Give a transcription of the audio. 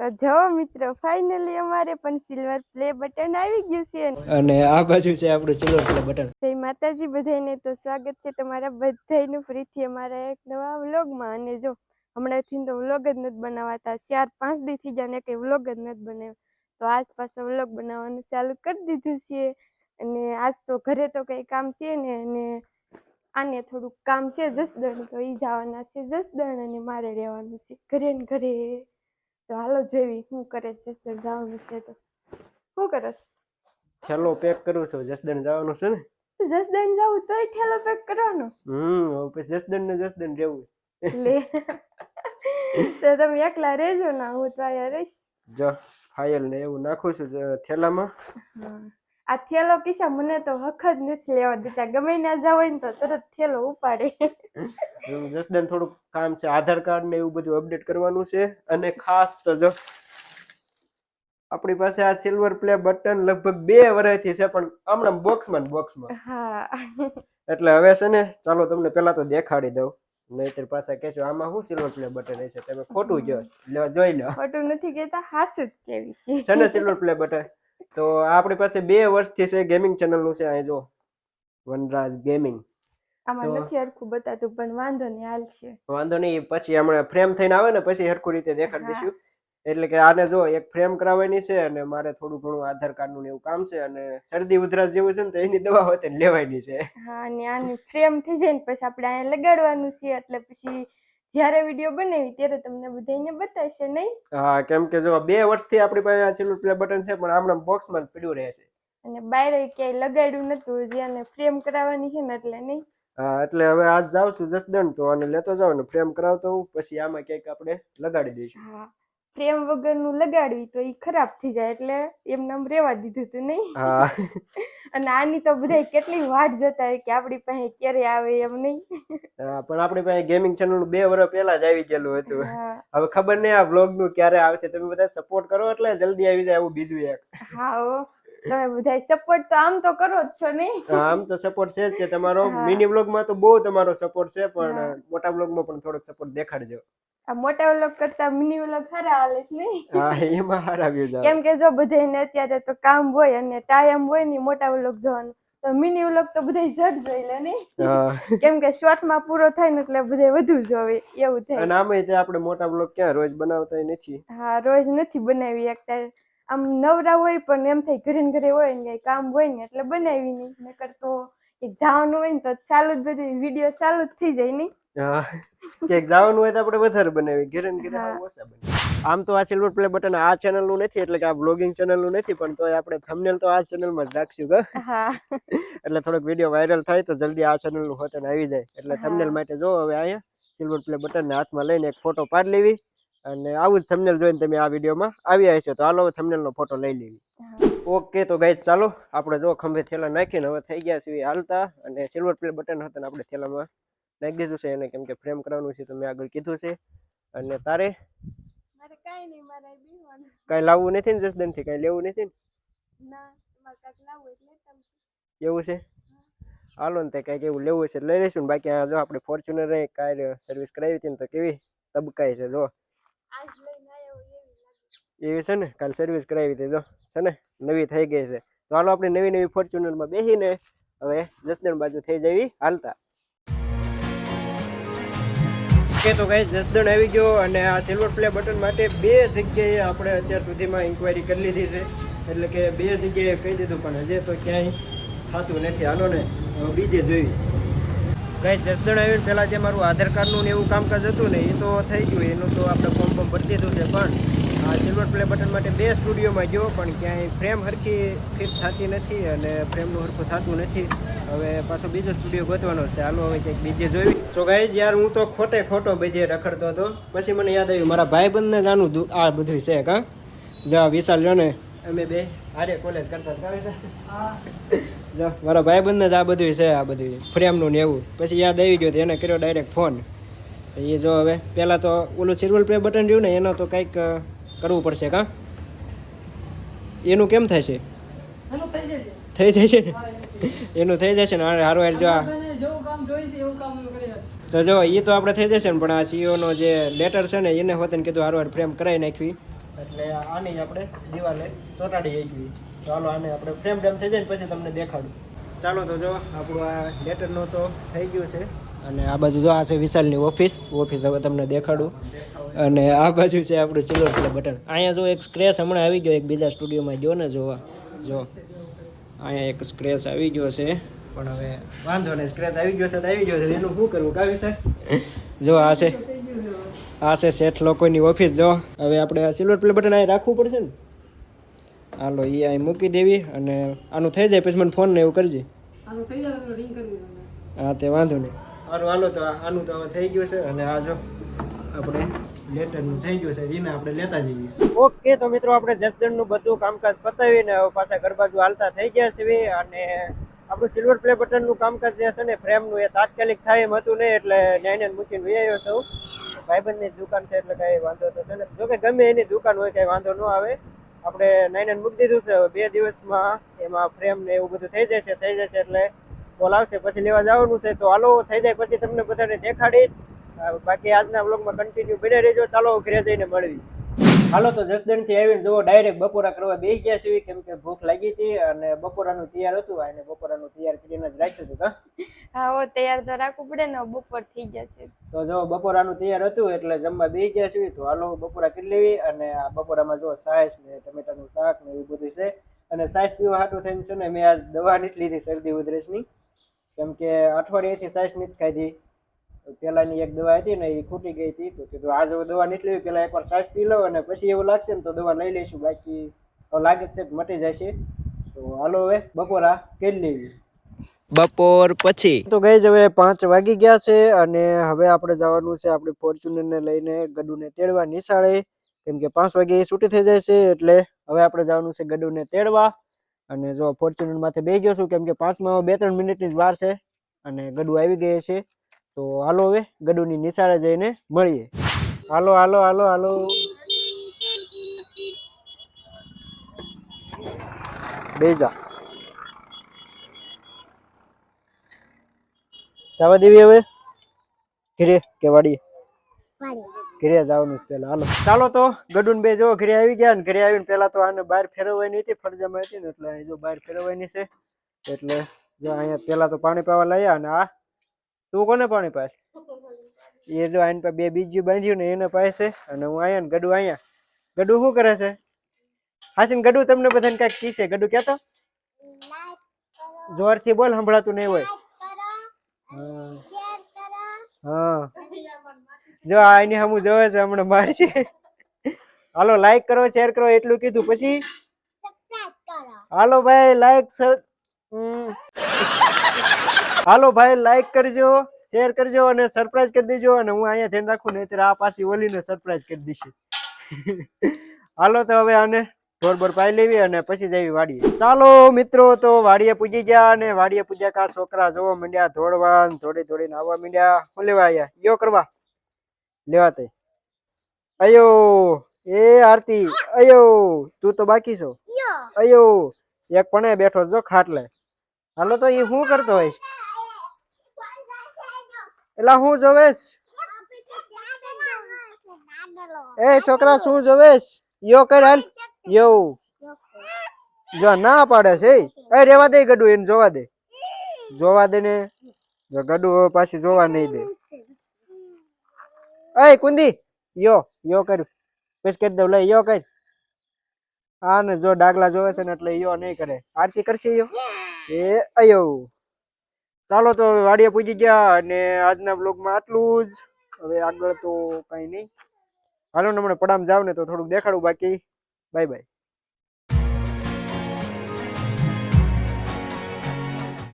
તો જો મિત્રો ફાઇનલી અમારે પણ સિલ્વર પ્લે બટન આવી ગયું છે. અને આ બાજુ છે આપણું સિલ્વર પ્લે બટન જય માતાજી બધાને તો સ્વાગત છે તમારા બધાનું ફરીથી અમારા એક નવા વ્લોગમાં. અને જો હમણાંથી તો વ્લોગ જ નથી બનાવાતા. ચાર પાંચ દી થઈ ગયા ને કંઈ વ્લોગ જ નથી બનાવ્યો. તો આજ પાછો વ્લોગ બનાવવાનું ચાલુ કરી દીધું છે. અને આજ તો ઘરે તો કંઈ કામ છે ને અને આને થોડુંક કામ છે જસદણ. તો એ જવાના છે જસદણ અને મારે રહેવાનું છે ઘરે ને ઘરે. તો હાલો જેવી શું કરે છે જસદણ જવાનું છે તો. શું કરસ છેલ્લો પેક કરું છું જસદણ જવાનું છે ને? જસદણ જવું તોય થેલો પેક કરવાનો? હમ પછી જસદણ ને જસદણ રહેવું. લે. તો તમે એકલા રહેજો ના હું તો અહીંયા રહીશ. જો ફાઇલ ને એવું નાખું છું થેલામાં થેલામાં આ થેલો કિસ્સા મને તો વખત નથી લેવા દેતા. ગમે ના જાવ હોય ને તો તરત થેલો ઉપાડે. જસદન થોડુંક કામ છે. આધાર કાર્ડ ને એવું બધું અપડેટ કરવાનું છે. અને ખાસ તો જો આપણી પાસે આ સિલ્વર પ્લે બટન લગભગ બે વર્ષથી છે પણ હમણાં બોક્સમાં બોક્સમાં હા. એટલે હવે છે ને ચાલો તમને પેલા તો દેખાડી દઉં. નહીતર પાછા કહેશો આમાં શું સિલ્વર પ્લે બટન છે તમે ખોટું જો લો જોઈ લો. ખોટું નથી કહેતા હાસુ જ કેવી છે. છે ને સિલ્વર પ્લે બટન તો આપણી પાસે બે વર્ષથી છે ગેમિંગ ચેનલનું છે અહીં જો. વનરાજ ગેમિંગ આમાં નથી હરખું બતાતું પણ વાંધો નહીં હાલ છે. વાંધો નહીં પછી હમણાં ફ્રેમ થઈને આવે ને પછી હરખું રીતે દેખાડી દઈશું. એટલે કે આને જો એક ફ્રેમ કરાવવાની છે અને મારે થોડું ઘણું આધાર કાર્ડનું એવું કામ છે અને શરદી ઉધરસ જેવું છે ને તો એની દવા હોતે ને લેવાની છે. હા અને આની ફ્રેમ થઈ જાય ને પછી આપણે અહીંયા લગાડવાનું છે એટલે પછી જ્યારે વીડિયો બનાવી ત્યારે તમને બધાને બતાવશે નહીં? હા કેમ કે જો બે વર્ષથી આપણી પાસે આ છેલ્લું પ્લે બટન છે પણ હમણાં બોક્સમાં પડ્યું રહે છે. અને બાયરે ક્યાંય લગાડ્યું નતું હજી આને ફ્રેમ કરાવવાની છે ને એટલે નહીં? હા એટલે હવે આજ જાવ છું જસદણ તો અને લેતો જાવ ને ફ્રેમ કરાવતો પછી આમાં ક્યાંક આપણે લગાડી દઈશું. હા. ફ્રેમ વગરનું લગાડવી તો એ ખરાબ થઈ જાય એટલે એમને આમ રેવા દીધું હતું નહીં? અને આની તો બધા કેટલી વાટ જતા કે આપણી પાસે ક્યારે આવે એમ નહીં? પણ આપણી પાસે ગેમિંગ ચેનલ બે વર્ષ પહેલા જ આવી ગયેલું હતું. હવે ખબર નહીં આ વ્લોગનું ક્યારે આવશે. તમે બધા સપોર્ટ કરો એટલે જલ્દી આવી જાય એવું બીજું એક. હો. તમે બધા સપોર્ટ તો આમ તો કરો જ છો ને આમ તો સપોર્ટ છે જ કે તમારો મિની vlog માં તો બહુ તમારો સપોર્ટ છે પણ મોટા બ્લોગમાં પણ થોડોક સપોર્ટ દેખાડજો. આ મોટા વ્લોગ કરતા મિની વ્લોગ સારા હાલે છે નહીં? હા એમાં સારા વ્યૂઝ આવે. કેમ કે જો બધાને અત્યારે તો કામ હોય અને ટાઈમ હોય ને મોટા વ્લોગ જોવાનું તો મિની વ્લોગ તો બધા જડ જોઈ લે હા. કેમ કે શોર્ટમાં પૂરો થાય ને એટલે બધા વધુ જોવે એવું થાય. અને આમે તે આપણે મોટા બ્લોગ ક્યાં રોજ બનાવતા નથી. હા રોજ નથી બનાવી એકતા આમ નવરા હોય પણ એમ થાય ઘરે ને ઘરે હોય ને કઈ કામ હોય ને એટલે બનાવી નહીં. નકર તો જવાનું હોય ને તો ચાલુ જ બધી વીડિયો ચાલુ જ થઈ જાય નહીં. હા. ક્યાંક જવાનું હોય તો આપણે વધારે બનાવી ઘરે ને ઘરે ઓછા બનાવી આમ તો આ સિલ્વર પ્લે બટન આ ચેનલનું નથી એટલે કે આ બ્લોગિંગ ચેનલનું નથી પણ તોય આપણે થંબનેલ તો આ ચેનલમાં જ રાખશું કે હા. એટલે થોડોક વીડિયો વાયરલ થાય તો જલ્દી આ ચેનલનું હોતન આવી જાય. એટલે. થંબનેલ માટે જો હવે અહીંયા સિલ્વર પ્લે બટન ને હાથમાં લઈને એક ફોટો પાડી લેવી. અને આવું જ થંબનેલ જોઈને તમે આ વિડીયોમાં આવ્યા હશો. તો હાલો થંબનેલનો ફોટો લઈ લેવી ઓકે તો ગાઈસ ચાલો આપણે જો ખંભે થેલા નાખીને હવે થઈ ગયા છીએ હાલતા. અને સિલ્વર પ્લે બટન હતા આપણે થેલામાં નાખી દીધું છે. એને કેમ કે ફ્રેમ કરવાનું છે તો મેં આગળ કીધું છે. અને તારે? કઈ લાવવું નથી ને જસદનથી કાંઈ લેવું નથી ને? એવું છે? હાલો ને તે કંઈક એવું લેવું છે લઈ લઈશું ને બાકી આ જો આપણે ફોર્ચ્યુનર કાર સર્વિસ કરાવી હતી ને તો કેવી તબકાય છે જો. એવી છે ને, કાલ સર્વિસ કરાવી હતી જો, છે ને, નવી થઈ ગઈ છે. તો હાલો આપણે નવી નવી ફોર્ચ્યુનરમાં બેસીને હવે જસદણ બાજુ થઈ જવી હાલતા. ઓકે તો ગાઈસ જસદણ આવી ગયો અને આ સિલ્વર પ્લે બટન માટે બે જગ્યાએ આપણે અત્યાર સુધીમાં ઇન્ક્વાયરી કરી લીધી છે. એટલે કે બે જગ્યાએ કહી દીધું, પણ હજે તો ક્યાંય થતું નથી. હાલો ને બીજે જોઈ ગાઈસ જસદણ આવીને પહેલાં જે મારું આધાર કાર્ડનું એવું કામકાજ હતું ને, એ તો થઈ ગયું. એનું તો આપણે ફોર્મ ફોર્મ ભરી દીધું છે, પણ આ સિલ્વર પ્લે બટન માટે બે સ્ટુડિયોમાં ગયો, પણ ક્યાંય ફ્રેમ હરખી ફિટ થતી નથી અને ફ્રેમનું હરખું થતું નથી. હવે પાછો બીજો સ્ટુડિયો ગોતવાનો છે, હાલો હવે કંઈક બીજે જોઈ. સો ગાઈઝ યાર, હું તો ખોટે ખોટો બધે રખડતો હતો. પછી મને યાદ આવ્યું, મારા ભાઈબંધને જાણું આ બધું છે, કાં? જા વિશાલ જો ને, અમે બે આરે કોલેજ કરતા હતા? જો મારા ભાઈબંધને જ આ બધું છે આ બધું ફ્રેમનું ને એવું. પછી યાદ આવી ગયો તો એને કર્યો ડાયરેક્ટ ફોન એ જો હવે પહેલાં તો ઓલું સિલ્વર પ્લે બટન રહ્યું ને એનો તો કંઈક કરવું પડશે કાં? એનું કેમ છે? થઈ જશે. ને? એનું થઈ જશે. ને? હારે હારો જો. તો જો એ તો આપણે થઈ જશે ને પણ આ સીઓનો જે લેટર છે ને એને હોતે ને કીધું હારો હાર ફ્રેમ કરાવી નાખવી એટલે આની આપણે દિવાલે ચોંટાડી આવી ચાલો આને આપણે ફ્રેમ ફ્રેમ થઈ જાય પછી તમને દેખાડું. ચાલો તો જો, આપણું આ લેટરનું તો થઈ ગયું છે. અને આ બાજુ જો, આ છે વિશાલની ઓફિસ ઓફિસ હવે તમને દેખાડું. અને આ બાજુ છે આપણું સિલ્વર પ્લે બટન અહીંયા જો એક સ્ક્રેચ હમણાં આવી ગયો, એક બીજા સ્ટુડિયોમાં જો ને જોવા. જો, અહીંયા એક સ્ક્રેચ આવી ગયો છે. પણ હવે વાંધો નહીં સ્ક્રેચ આવી ગયો છે તો આવી ગયો છે. એનું શું કરવું? કાવી છે જો, આ છે. આ છે શેઠ લોકોની ઓફિસ જો. હવે આપણે આ સિલ્વર પ્લે બટન અહીં રાખવું પડશે ને? હાલો એ અહીં મૂકી દેવી અને આનું થઈ જાય પછી મને ફોન ને એવું કરજે. આનું થઈ જાય તો રિંગ કરવી તમને. હા તે વાંધો નહીં. સારું હાલો તો આનું તો હવે થઈ ગયું છે અને આ જો આપણે લેટરનું થઈ ગયું છે એને આપણે લેતા જઈએ. ઓકે તો મિત્રો આપણે જસદણનું બધું કામકાજ પતાવીને હવે પાછા ઘર બાજુ હાલતા થઈ ગયા છે અને આપણું સિલ્વર પ્લે બટનનું કામકાજ જે છે ને ફ્રેમનું એ તાત્કાલિક થાય એમ હતું નહીં એટલે મૂકીને વહી છું. ભાઈબંધની દુકાન છે એટલે કાંઈ વાંધો છે ને. જોકે ગમે એની દુકાન હોય, કાંઈ વાંધો ન આવે. આપણે નાઈને મૂકી દીધું છે. બે દિવસમાં એમાં ફ્રેમ ને એવું બધું થઈ જશે થઈ જશે એટલે કોલ આવશે. પછી લેવા જવાનું છે. તો હાલો, થઈ જાય. પછી તમને બધાને દેખાડીશ. બાકી આજના બ્લોગમાં કન્ટિન્યુ બને રહેજો. ચાલો, ઘરે જઈને મળવી હાલો તો જસદણથી આવીને જુઓ ડાયરેક્ટ બપોરા કરવા બેસી ગયા છીએ. કેમ કે ભૂખ લાગી હતી અને બપોરાનું તૈયાર હતું અને બપોરાનું તૈયાર કરીને જ રાખ્યું હતું હા? હો તૈયાર તો રાખવું પડે ને બપોર થઈ છે. તો જો બપોરાનું તૈયાર હતું એટલે જમવા બેસી ગયા છીએ તો હાલો બપોરા કરી લેવી અને આ બપોરામાં જો સાસ ને ટમેટાનું શાક ને એવું બધું છે. અને સાસ પીવા હાટું થઈને છે ને મેં આજ દવા નથી લીધી શરદી ઉધરસની. કેમ કે અઠવાડિયેથી સાસ નીટ ખાધી. પેલાની એક દવા હતી ને એ ખૂટી ગઈ હતી તો કીધું આજે હવે દવા નથી લેવી પેલા એકવાર સાસ પી લો અને પછી એવું લાગશે ને તો દવા લઈ લઈશું બાકી લાગે જ છે કે મટી જશે. તો હાલો હવે બપોરા કરી લેવી? બપોર પછી. તો ગઈ હવે પાંચ વાગી ગયા છે અને હવે આપણે જવાનું છે આપણે ફોર્ચ્યુનર ને લઈને ગડુને તેડવા નિશાળે. કેમ કે પાંચ વાગે એ છૂટી થઈ જાય છે એટલે હવે આપણે જવાનું છે ગડુને તેડવા. અને જો ફોર્ચ્યુનર માથે બે ગયો છું કેમ કે પાંચમાં બે ત્રણ મિનિટની જ વાર છે અને ગડુ આવી ગયે છે. તો હાલો હવે ગડુની નિશાળે જઈને મળીએ. હાલો હાલો હાલો હાલો. બેજા જવા દેવી હવે? ઘેરે કે વાડીએ? ઘેરે જવાનું છે પેલા હાલો. ચાલો તો, ગડુન બે જો ઘરે આવી ગયા ને ઘરે આવીને પેલા તો આને બહાર ફેરવવાની હતી, ફરજામાં હતી ને, એટલે અહીં જો બહાર ફેરવવાની છે, એટલે જો અહીંયા પેલા તો પાણી પાવા લાયા અને આ તું કોને પાણી પાસ એ જો આયન પાસે બે બીજું બાંધ્યું ને એને પાસે અને હું આયા ને ગડુ અહીંયા ગડુ શું કરે છે? હાસીન ગડુ તમને બધાને કાંઈક કીશે? ગડુ કહેતો? જોરથી બોલ સંભળાતું નહીં હોય. હા. જો આ એની હમું જોવે છે હમણાં માર છે. હાલો લાઈક કરો શેર કરો એટલું કીધું. પછી? હાલો ભાઈ લાઈક હાલો ભાઈ લાઈક કરજો શેર કરજો અને સરપ્રાઈઝ કરી દેજો અને હું અહીંયા ધ્યાન રાખું નહીં આ પાછી ઓલીને સરપ્રાઈઝ કરી દઈશ. હાલો તો હવે આને ઢોર બોર પાઈ લેવી અને પછી જવી વાડીએ. ચાલો મિત્રો તો વાડીએ પૂજી ગયા અને વાડીએ પૂજ્યા કા છોકરા જોવા માંડ્યા ધોળવા ને ધોડી ધોડીને આવવા માંડ્યા. હું લેવા આયા? યો કરવા. લેવા તે. અયો એ આરતી. અયો તું તો બાકી છો? અયો એક પણ બેઠો જો ખાટલે. હાલો તો એ શું કરતો હોય? એલા હું જોવેશ? એ છોકરા, શું જોવેશ? યો કર યો. જો ના પાડે છે, એ. રેવા દે ગડુ, એને જોવા દે. જોવા દે ને. જો ગડુ પાછી જોવા નહીં દે. એ કુંદી, યો યો કર. કરી દઉં, લઈ, યો કર. હા ને જો ડાગલા જોવે છે ને એટલે યો નહીં કરે. આરતી કરશે યો? એ, અયો. ચાલો તો વાડીએ પૂજી ગયા અને આજના બ્લોગમાં આટલું જ. હવે આગળ તો કઈ નહીં. હાલો ને હમણાં પડામ જાવ ને તો થોડુંક દેખાડું બાકી. Bye bye.